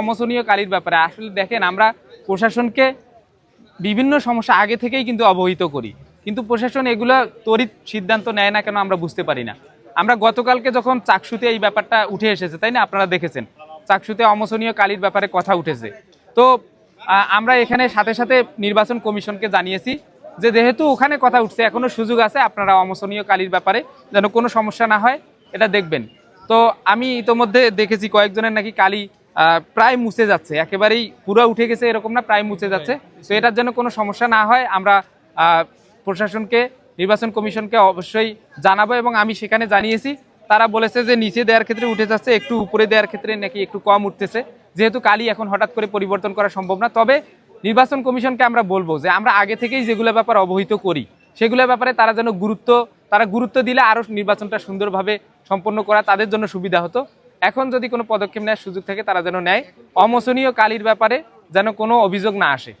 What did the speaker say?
অমোচনীয় কালির ব্যাপারে। আসলে দেখেন, আমরা প্রশাসনকে বিভিন্ন সমস্যা আগে থেকেই কিন্তু অবহিত করি। কিন্তু প্রশাসন এগুলো তড়িৎ সিদ্ধান্ত নেয় না কেন আমরা বুঝতে পারি না। আমরা গতকালকে যখন চাকসুতে এই ব্যাপারটা উঠে এসেছে, তাই না? আপনারা দেখেছেন। চাকসুতে অমোচনীয় কালির ব্যাপারে কথা উঠেছে। তো আমরা এখানে সাথে সাথে নির্বাচন কমিশনকে জানিয়েছি যে, যেহেতু ওখানে কথা উঠছে, এখনও সুযোগ আছে, আপনারা অমোচনীয় কালির ব্যাপারে যেন কোনো সমস্যা না হয়, এটা দেখবেন। তো, আমি ইতোমধ্যে দেখেছি কয়েকজনের নাকি কালি প্রায় মুছে যাচ্ছে। একেবারেই পুরো উঠে গেছে এরকম না প্রায় মুছে যাচ্ছে। তো এটার জন্য কোনো সমস্যা না হয়। আমরা প্রশাসনকে নির্বাচন কমিশনকে অবশ্যই জানাব এবং আমি সেখানে জানিয়েছি। তারা বলেছে যে নিচে দেওয়ার ক্ষেত্রে উঠে যাচ্ছে একটু উপরে দেওয়ার ক্ষেত্রে নাকি একটু কম উঠতেছে। যেহেতু কালি এখন হঠাৎ করে পরিবর্তন করা সম্ভব না। তবে নির্বাচন কমিশনকে আমরা বলব যে আমরা আগে থেকেই যেগুলো ব্যাপার অবহিত করি সেগুলো ব্যাপারে তারা যেন গুরুত্ব তারা গুরুত্ব দিলে আরও নির্বাচনটা সুন্দরভাবে সম্পন্ন করা তাদের জন্য সুবিধা হতো। এখন যদি কোনো পদক্ষেপ নেওয়ার সুযোগ থাকে, তারা যেন নেয়। অমোচনীয় কালির ব্যাপারে যেন কোনো অভিযোগ না আসে।